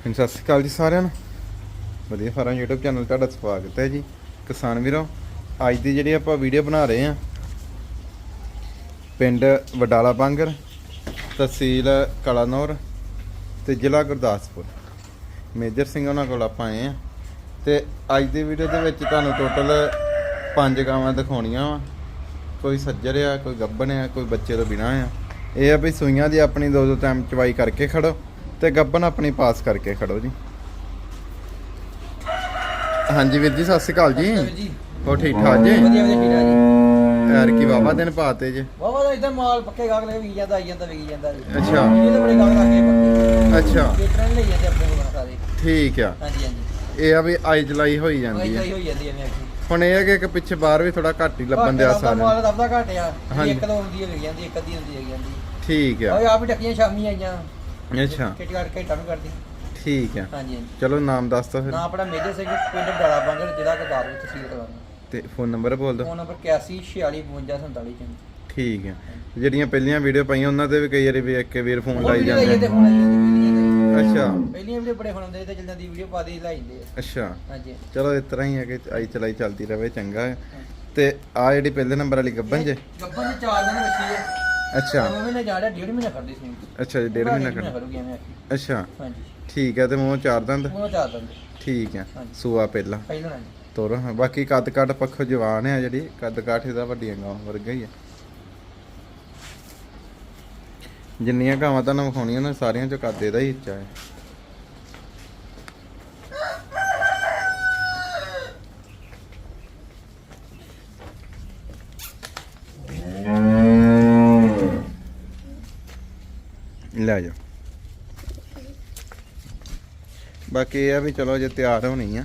ਹਾਂਜੀ, ਸਤਿ ਸ਼੍ਰੀ ਅਕਾਲ ਜੀ ਸਾਰਿਆਂ ਨੂੰ। ਵਧੀਆ ਫਾਰਮ YouTube ਚੈਨਲ ਤੁਹਾਡਾ ਸਵਾਗਤ ਹੈ ਜੀ। ਕਿਸਾਨ ਵੀਰੋ ਅੱਜ ਦੀ ਜਿਹੜੀ ਆਪਾਂ ਵੀਡੀਓ ਬਣਾ ਰਹੇ ਹਾਂ ਪਿੰਡ ਵਡਾਲਾ ਬਾਂਗਰ ਤਹਿਸੀਲ ਕਲਾਨੌਰ ਤੇ ਜ਼ਿਲ੍ਹਾ ਗੁਰਦਾਸਪੁਰ। ਮੇਜਰ ਸਿੰਘ ਉਹਨਾਂ ਕੋਲ ਆਪਾਂ ਆਏ ਆ ਤੇ ਅੱਜ ਦੀ ਵੀਡੀਓ ਦੇ ਵਿੱਚ ਤੁਹਾਨੂੰ ਟੋਟਲ ਪੰਜ ਗਾਵਾਂ ਦਿਖਾਉਣੀਆਂ ਵਾ। ਕੋਈ ਸੱਜਰ ਆ ਕੋਈ ਗੱਬਣ ਆ ਕੋਈ ਬੱਚੇ ਤੋਂ ਬਿਨਾ ਆ। ਇਹ ਆ ਵੀ ਸੂਈਆਂ ਦੀ ਆਪਣੀ ਦੋ ਦੋ ਟਾਈਮ ਚਵਾਈ ਕਰਕੇ ਖੜੋ। ਤੇ ਗੱਬਣ ਆਪਣੀ ਪਾਸ ਕਰਕੇ ਖੜੋ ਜੀ। ਹਾਂਜੀ ਵੀਰ ਜੀ ਸਤਿ ਸ਼੍ਰੀ ਅਕਾਲ ਜੀ। ਹੋ ਠੀਕ ਠਾਕ ਜੀ? ਵਧੀਆ ਵਧੀਆ ਠੀਕ ਆ ਜੀ। ਯਾਰ ਕੀ ਵਾਵਾ ਦਿਨ ਪਾਤੇ ਜੇ। ਵਾਵਾ ਦਾ ਇਦਾਂ ਮਾਲ ਪੱਕੇ ਗਾਹਕ ਲੈ ਵੀ ਜਾਂਦਾ ਆਈ ਜਾਂਦਾ ਵਿਕੀ ਜਾਂਦਾ ਜੀ। ਅੱਛਾ। ਇਹ ਤਾਂ ਬੜੇ ਗਾਹਕ ਰੱਖੇ ਪੱਕੇ। ਅੱਛਾ। ਟ੍ਰੈਂਡ ਲਈ ਜਾਂਦੇ ਆਪਣੇ ਕੋਲ ਸਾਰੇ। ਠੀਕ ਆ। ਹਾਂਜੀ ਹਾਂਜੀ। ਇਹ ਆ ਵੀ ਆਈ ਜਲਾਈ ਹੋਈ ਜਾਂਦੀ ਆਈ ਆ। ਜਾਈ ਹੋਈ ਜਾਂਦੀ ਐਵੇਂ ਆਖੀ ਹੁਣ ਇਹ ਹੈ ਕਿ ਇੱਕ ਪਿੱਛੇ ਬਾਹਰ ਵੀ ਥੋੜਾ ਘੱਟ ਹੀ ਲੱਭਣ ਦੇ ਆਸਾਰ ਮਾਲ ਨੇ। ਦਬਦਾ ਘਟ ਆ। ਹਾਂਜੀ। ਇੱਕ ਦੋ ਹੁੰਦੀ ਹੈ ਜਾਂਦੀ ਇੱਕ ਅੱਧੀ ਹੁੰਦੀ ਹੈ ਜਾਂਦੀ। ਠੀਕ ਆ। ਓਏ ਆਪ ਹੀ ਟੱਕੀਆਂ ਸ਼ਾਮੀ ਆਈਆਂ। ਅੱਛਾ। ਕੱਟ ਕੇ ਟਰਨ ਕਰਦੀ। ਠੀਕ ਆ। ਹਾਂਜੀ ਹਾਂਜੀ। ਚਲੋ ਨਾਮ ਦੱਸ ਤਾ ਫਿਰ। ਨਾ ਆਪਣਾ ਮੇਜਰ ਸਿੰਘ ਪਿੰਡ ਡਾਲਾ ਬਾਂਗਰ ਜ਼ਿਲ੍ਹਾ ਗੁਰਦਾਸਪੁਰ ਤਹਿਸੀਲ ਕਲਾਨਾ ਤੇ ਫੋਨ ਨੰਬਰ ਬੋਲ ਦਿਓ। ਫੋਨ ਨੰਬਰ 81465247 ਚ ਠੀਕ ਆ। ਜਿਹੜੀਆਂ ਪਹਿਲੀਆਂ ਵੀਡੀਓ ਪਾਈਆਂ ਉਹਨਾਂ ਤੇ ਵੀ ਕਈ ਵਾਰੀ ਵੀ ਇੱਕ ਵੀਰ ਫੋਨ ਲਾਈ ਜਾਂਦੇ ਵੀਡੀਓ ਅੱਛਾ। ਪਹਿਲੀਆਂ ਵੀਡੀਓ ਬੜੇ ਹੁੰਦੇ ਤੇ ਜਾਂਦੀ ਵੀਡੀਓ ਪਾ ਦੇ ਲਾਈ ਜਾਂਦੇ ਆ। ਅੱਛਾ। ਹਾਂਜੀ। ਚਲੋ ਇਸ ਤਰ੍ਹਾਂ ਹੀ ਹੈ ਕਿ ਆਈ ਚਲਾਈ ਚੱਲਦੀ ਰਵੇ ਚੰਗਾ। ਹੈ। ਤੇ ਆ ਜਿਹੜੀ ਪਹਿਲੇ ਨੰਬਰ ਵਾਲੀ ਗੱਬਨ ਜੇ। ਗੱਬਨ ਚ 4 ਦਿਨ ਬੱਚੀ ਹੈ ਅੱਛਾ। ਨੌਵੇਂ ਮਹੀਨੇ ਜਾ ਰਿਹਾ ਡੇਢ ਮਹੀਨਾ ਕਰਦੀ ਸੀ ਅੱਛਾ ਜੀ ਡੇਢ ਮਹੀਨਾ ਕਰ ਕਰੂਗੀ ਐਵੇਂ ਆਖੀ। ਅੱਛਾ। ਹਾਂਜੀ। ਠੀਕ ਹੈ ਤੇ ਮੂੰਹ ਚਾਰ ਦੰਦ? ਉਹ ਚਾਰ ਦਿਨ ਠੀਕ ਹੈ ਹਾਂਜੀ। ਸੂਆ ਪਹਿਲਾ। ਪਹਿਲਾਂ ਤੋਰ ਹਾਂ ਬਾਕੀ ਕੱਦ ਕੱਟ ਪੱਖੋਂ ਜਵਾਨ ਹੈ ਜਿਹੜੀ ਕੱਦ ਕਾਠ ਇਹਦਾ ਵੱਡੀਆਂ ਗਾਵਾਂ ਵਰਗਾ ਹੀ ਹੈ। ਜਿੰਨੀਆਂ ਗਾਵਾਂ ਤੁਹਾਨੂੰ ਵਿਖਾਉਣੀਆਂ ਨੇ ਸਾਰੀਆਂ ਚੋਂ ਕੱਦ ਇਹਦਾ ਹੀ ਉੱਚਾ ਹੈ। ਲੈ ਜਾ। ਬਾਕੀ ਇਹ ਆ ਵੀ ਚਲੋ ਜੇ ਤਿਆਰ ਹੋਣੀ ਆ।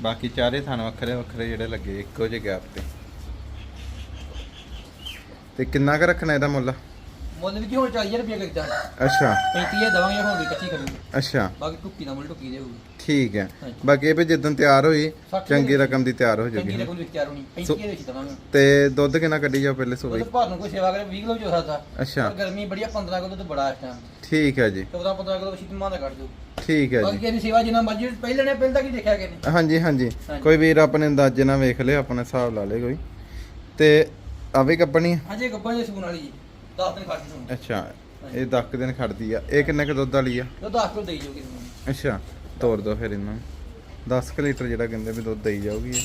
ਬਾਕੀ ਚਾਰੇ ਥਾਨ ਵੱਖਰੇ ਵੱਖਰੇ ਜਿਹੜੇ ਲੱਗੇ ਇੱਕੋ ਜਿਹੇ ਗੈਪ ਤੇ। ਤੇ ਕਿੰਨਾ ਕੁ ਰੱਖਣਾ ਇਹਦਾ ਮੁੱਲ? ਮੁੱਲ ਵੀ ਕੀ ਹੁਣ 40000 ਰੁਪਏ ਲੱਗਦਾ ਅੱਛਾ। 35000 ਦਵਾਂਗੇ ਹੁਣ ਵੀ ਕੱਚੀ ਕਰੂਗੀ। ਅੱਛਾ। ਬਾਕੀ ਟੁੱਕੀ ਦਾ ਮੁੱਲ ਟੁੱਕੀ ਦੇਊਗੀ ਠੀਕ ਹੈ। ਬਾਕੀ ਇਹ ਵੀ ਜਿੱਦਣ ਤਿਆਰ ਹੋਈ ਚੰਗੀ ਦੇ ਰਕਮ ਦੀ ਤਿਆਰ ਹੋ ਚੰਗੀ ਜਾਊਗੀ ਰਕਮ ਦੀ ਤਿਆਰ ਹੋਣੀ 35 ਦੇ ਵਿੱਚ ਦਵਾਂਗੇ। ਤੇ ਦੁੱਧ ਕਿੰਨਾ ਕੱਢੀ ਜਾ ਪਹਿਲੇ ਸੂਬੇ ਤਾਂ ਭਾਰ ਨੂੰ ਕੋਈ ਸੇਵਾ ਕਰੇ 20 ਕਿਲੋ ਜੋ ਸਕਦਾ। ਅੱਛਾ। ਪਰ ਗਰਮੀ ਬੜੀ ਆ 15 ਕਿਲੋ ਤੋਂ ਬੜਾ ਇਸ ਟਾਈਮ ਠੀਕ ਹੈ ਜੀ। 14 15 ਕਿਲੋ ਵਸ਼ੀ ਮਾਂ ਦਾ ਕੱਢ ਦਿਓ। ਠੀਕ ਹੈ ਬਾਕੀ ਜੀ ਇਹਦੀ ਸੇਵਾ ਜਿੰਨਾ ਮਰਜ਼ੀ ਪਹਿਲੇ ਨੇ ਪਹਿਲਾਂ ਕੀ ਦੇਖਿਆ ਕਿ ਨਹੀਂ ਹਾਂਜੀ ਹਾਂਜੀ। ਹਾਂਜੀ। ਕੋਈ ਵੀਰ ਆਪਣੇ ਅੰਦਾਜ਼ੇ ਨਾਲ ਵੇਖ ਲਿਓ ਆਪਣੇ ਹਿਸਾਬ ਲਾ ਲੇ ਕੋਈ। ਤੇ ਆ ਵੀ ਕੱਪਣੀ ਹਜੇ ਗੱਬਾਂ ਦੇ ਸੂਣ ਵਾਲੀ ਜੀ। 10 ਦਿਨ ਖੜਦੀ ਸੂਣ। ਅੱਛਾ ਇਹ 10 ਦਿਨ ਖੜਦੀ ਆ। ਇਹ ਕਿੰਨੇ ਕੁ ਦੁੱਧ ਵਾਲੀ ਆ? ਉਹ 10 ਕਿਲੋ ਦੇਈ ਜੋਗੇ ਅੱਛਾ। ਤੋਰ ਦੋ ਫਿਰ ਇਹਨਾਂ। ਨੂੰ 10 ਕੁ ਲੀਟਰ ਜਿਹੜਾ ਕਹਿੰਦੇ ਵੀ ਦੁੱਧ ਦੇਈ ਜਾਊਗੀ ਇਹ।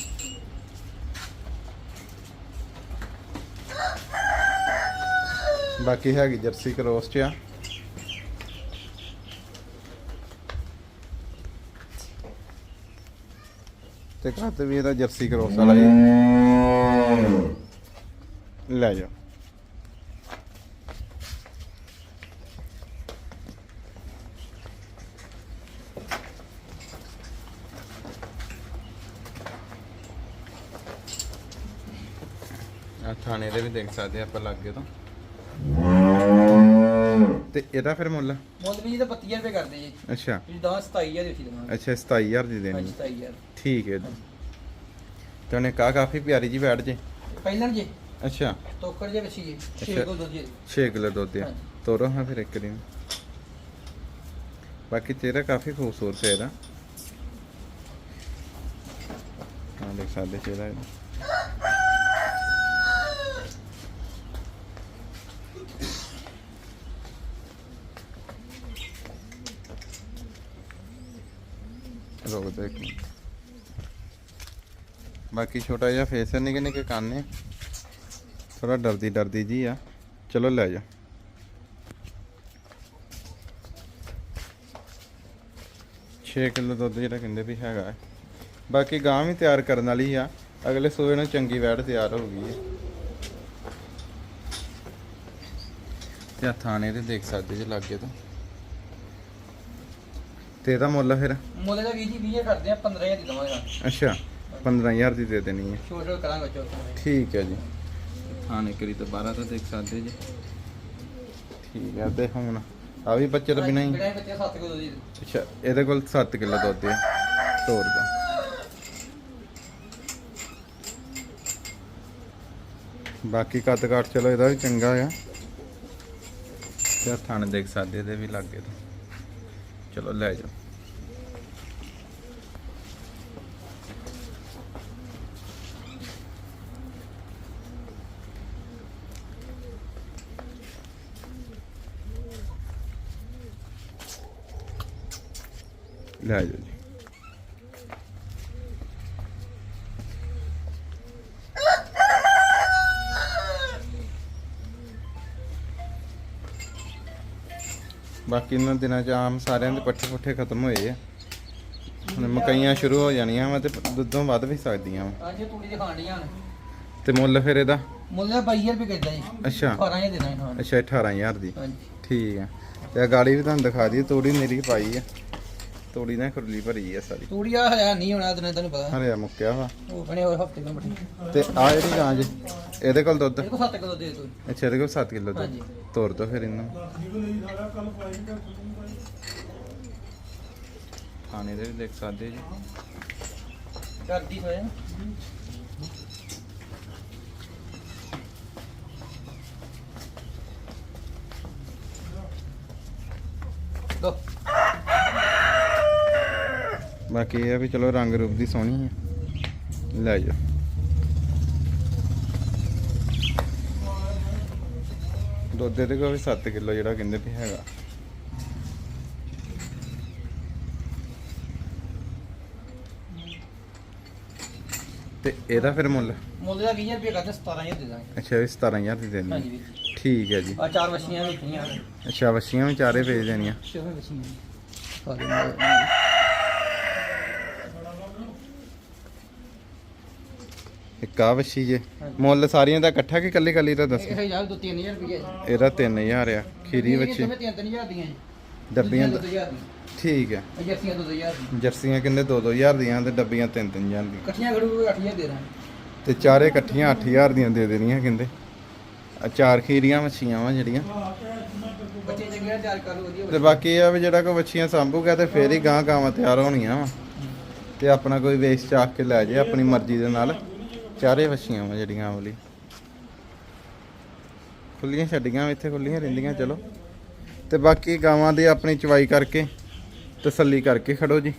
ਬਾਕੀ ਹੈਗੀ ਜਰਸੀ ਕਰੋਸ ਚ ਆ। ਤੇ ਘੱਟ ਵੀ ਇਹਦਾ ਜਰਸੀ ਕਰੋਸ ਵਾਲਾ ਹੀ ਲੈ ਜਾਓ। ਥਾਣੇ ਦੇ ਵੀ ਦੇਖ ਸਕਦੇ ਆ ਆਪਾਂ ਲੱਗੇ ਤੋਂ। ਤੇ ਇਹਦਾ ਫਿਰ ਮੁੱਲ? ਮੁੱਲ ਵੀ ਜੀ ਤਾਂ 32000 ਰੁਪਏ ਕਰਦੇ ਜੀ। ਅੱਛਾ। ਤੁਸੀਂ ਦਵਾ 27000 ਦੀ ਉੱਚੀ ਦਵਾਂਗੇ। ਅੱਛਾ 27000 ਦੀ ਦੇਣੀ। ਹਾਂਜੀ 27000 ਠੀਕ ਹੈ ਜੀ। ਤੇ ਉਹਨੇ ਕਾ ਕਾਫੀ ਪਿਆਰੀ ਜੀ ਬੈਠ ਜੇ। ਪਹਿਲਾਂ ਜੀ। ਅੱਛਾ। ਤੋਕੜ ਜੇ ਵਿੱਚ ਜੀ। ਅੱਛਾ। 6 ਕਿਲੋ ਦੁੱਧ ਜੀ। 6 ਕਿਲੋ ਦੁੱਧ ਆ ਹਾਂਜੀ। ਤੋਰੋ ਹਾਂ ਫਿਰ ਇੱਕ ਦਿਨ। ਬਾਕੀ ਚਿਹਰਾ ਕਾਫੀ ਖੂਬਸੂਰਤ ਹੈ ਇਹਦਾ। ਹਾਂ ਦੇਖ ਸਕਦੇ ਚਿਹਰਾ ਇਹਦਾ। ਰੋਕ ਦੇ ਇੱਕ ਮਿੰਟ। ਬਾਕੀ ਛੋਟਾ ਜਿਹਾ ਫੇਸ ਹੈ, ਨਿੱਕੇ ਨਿੱਕੇ ਕੰਨ ਨੇ। ਥੋੜਾ ਡਰਦੀ ਡਰਦੀ ਜੀ ਆ। ਚਲੋ ਲੈ ਜਾ। ਛੇ ਕਿਲੋ ਦੁੱਧ ਜਿਹੜਾ ਕਹਿੰਦੇ ਵੀ ਹੈਗਾ ਬਾਕੀ ਗਾਂ ਵੀ ਤਿਆਰ ਕਰਨ ਵਾਲੀ ਆ। ਅਗਲੇ ਸੂਏ ਨੂੰ ਚੰਗੀ ਵੈੜ ਤਿਆਰ ਹੋ ਗਈ ਹੈ। ਤੇ ਆਹ ਥਾਣੇ ਤੇ ਦੇਖ ਸਕਦੇ ਜੇ ਲੱਗੇ ਤੋਂ। ਤੇ ਇਹਦਾ ਮੁੱਲ ਫਿਰ? ਮੁੱਲ ਦਾ ਵੀ ਜੀ 20000 ਕਰਦੇ ਆ 15000 ਦੀ ਦਵਾਂਗੇ ਅੱਛਾ 15000 ਦੀ ਦੇ ਦੇਣੀ ਹੈ। ਛੋਟ ਛੋਟ ਕਰਾਂਗੇ ਚੋਕ ਠੀਕ ਹੈ ਜੀ। ਥਾਣੇ ਕਰੀ ਤਾਂ 12 ਤਾਂ ਦੇਖ ਸਕਦੇ ਜੀ। ਠੀਕ ਹੈ ਤੇ ਹੁਣ ਆ ਵੀ ਬੱਚੇ ਤੋਂ ਬਿਨਾਂ ਹੀ? ਬਿਨਾਂ ਬੱਚੇ 7 ਕਿਲੋ ਦੀ ਅੱਛਾ ਇਹਦੇ ਕੋਲ 7 ਕਿਲੋ ਦੁੱਧ ਹੈ ਤੋੜ ਦੋ। ਬਾਕੀ ਕੱਦ ਕਾਠ ਚਲੋ ਇਹਦਾ ਵੀ ਚੰਗਾ ਆ। ਤੇ ਥਣ ਦੇਖ ਸਕਦੇ ਇਹਦੇ ਵੀ ਲੱਗੇ ਤੋਂ। ਚਲੋ ਲੈ ਜਾਓ। ਲੈ ਜਾਓ ਜੀ। ਬਾਕੀ ਇਹਨਾਂ ਦਿਨਾਂ ਚ ਆਮ ਸਾਰਿਆਂ ਦੇ ਪੱਠੇ ਪੁੱਠੇ ਖਤਮ ਹੋਏ ਆ। ਹੁਣ ਮਕਈਆਂ ਸ਼ੁਰੂ ਹੋ ਜਾਣੀਆਂ ਵਾ ਤੇ ਦੁੱਧੋਂ ਵੱਧ ਵੀ ਸਕਦੀਆਂ ਵਾ। ਅੱਜ ਤੂੜੀ ਦੇ ਖਾਣੀਆਂ ਨੇ। ਤੇ ਮੁੱਲ ਫਿਰ ਇਹਦਾ? ਮੁੱਲ 22000 ਰੁਪਏ ਕਹਿੰਦਾ ਜੀ? ਅੱਛਾ। 12000 ਦੇਣਾ ਜੀ ਹਾਂ ਅੱਛਾ 18000 ਦੀ। ਹਾਂਜੀ। ਠੀਕ ਆ। ਤੇ ਆਹ ਗਾੜੀ ਵੀ ਤੁਹਾਨੂੰ ਦਿਖਾ ਦਈਏ ਤੋੜੀ ਮੇਰੀ ਪਾਈ ਆ। ਤੋੜੀ ਨਾਲ ਖੁਰਲੀ ਭਰੀ ਆ ਸਾਰੀ। ਤੂੜੀ ਆ ਹੈ ਨਹੀਂ ਹੋਣਾ ਤੈਨੂੰ ਤੈਨੂੰ ਪਤਾ। ਹਰਿਆ ਮੁੱਕਿਆ ਵਾ। ਉਹ ਬਣੇ ਹੋਰ ਹਫ਼ਤੇ ਕੋਲ ਬੜੀ ਤੇ ਆ ਜਿਹੜੀ ਗਾਂ ਜੀ ਇਹਦੇ ਕੋਲ ਦੁੱਧ? ਇਹਦੇ ਕੋ 7 ਕਿਲੋ ਦੇ ਤੂੰ ਅੱਛਾ ਇਹਦੇ ਕੋਲ 7 ਕਿਲੋ ਦੁੱਧ। ਹਾਂਜੀ। ਤੋਰ ਦੋ ਫਿਰ ਇਹਨੂੰ। ਖਾਣੇ ਦੇ ਵੀ ਦੇਖ ਸਕਦੇ ਜੀ। ਕਰਦੀ ਹੋਇਆ। ਦੋ ਬਾਕੀ ਇਹ ਆ ਵੀ ਚਲੋ ਰੰਗ ਰੂਪ ਦੀ ਸੋਹਣੀ ਹੈ ਲੈ ਜਾ ਦੁੱਧ ਇਹਦੇ ਕੋਲ ਵੀ 7 ਕਿਲੋ ਜਿਹੜਾ ਕਹਿੰਦੇ ਵੀ ਹੈਗਾ। ਤੇ ਇਹਦਾ ਫਿਰ ਮੁੱਲ? ਮੁੱਲ ਦਾ 20000 ਰੁਪਏ ਕਰਦੇ 17000 ਦੇ ਦਾਂਗੇ। ਅੱਛਾ ਇਹ 17000 ਦੀ ਦੇਣੀ ਹਾਂਜੀ ਠੀਕ ਹੈ ਜੀ। ਆ ਚਾਰ ਮੱਛੀਆਂ ਵੇਚੀਆਂ ਅੱਛਾ ਵਸ਼ੀਆਂ ਵੀ ਚਾਰੇ ਭੇਜ ਦੇਣੀਆਂ। ਸ਼ੋਵੇਂ ਮੱਛੀਆਂ ਸਾਰੇ ਨਾਲ ਇੱਕ ਆ ਵਸ਼ੀ ਜੇ। ਮੁੱਲ ਸਾਰੀਆਂ ਦਾ ਇਕੱਠਾ ਕਿ ਕੱਲੀ ਕੱਲੀ ਦਾ ਦੱਸੋ? ਇਹ ਯਾਰ ਦੋ 3000 ਰੁਪਏ ਇਹਦਾ 3000 ਆ ਖੀਰੀ ਵਸ਼ੀ ਮੈਂ 3000 ਦੀਆਂ ਡੱਬੀਆਂ ਦਾ 2000 ਠੀਕ ਹੈ ਜਰਸੀਆਂ 2000 ਦੀਆਂ। ਜਰਸੀਆਂ ਕਿੰਨੇ? 2-2000 ਦੀਆਂ ਤੇ ਡੱਬੀਆਂ 3-3000 ਦੀਆਂ। ਇਕੱਠੀਆਂ ਖੜੂ 8000 ਦੇ ਦਾਂਗੇ। ਤੇ ਚਾਰੇ ਇਕੱਠੀਆਂ 8000 ਦੀਆਂ ਦੇ ਦੇਣੀਆਂ ਕਹਿੰਦੇ। ਆ ਚਾਰ ਖੀਰੀਆਂ ਮੱਛੀਆਂ ਵਾ ਜਿਹੜੀਆਂ। ਬੱਚੇ ਚੰਗੇ ਤਿਆਰ ਕਰ ਤੇ ਬਾਕੀ ਇਹ ਆ ਵੀ ਜਿਹੜਾ ਕੋਈ ਮੱਛੀਆਂ ਸੰਭੂਗਾ ਤੇ ਫੇਰ ਹੀ ਗਾਂ ਗਾਵਾਂ ਤਿਆਰ ਹੋਣੀਆਂ ਵਾ। ਤੇ ਆਪਣਾ ਕੋਈ ਵੇਚ ਚਾਕ ਕੇ ਲੈ ਜੇ ਆਪਣੀ ਮਰਜ਼ੀ ਦੇ ਨਾਲ। ਚਾਰੇ ਮੱਛੀਆਂ ਵਾ ਜਿਹੜੀਆਂ ਵਾਲੀ। ਖੁੱਲੀਆਂ ਛੱਡੀਆਂ ਇੱਥੇ, ਖੁੱਲੀਆਂ ਰਹਿੰਦੀਆਂ, ਚਲੋ। ਤੇ ਬਾਕੀ ਗਾਵਾਂ ਦੀ ਆਪਣੀ ਚਵਾਈ ਕਰਕੇ ਤਸੱਲੀ ਕਰਕੇ ਖੜੋ ਜੀ।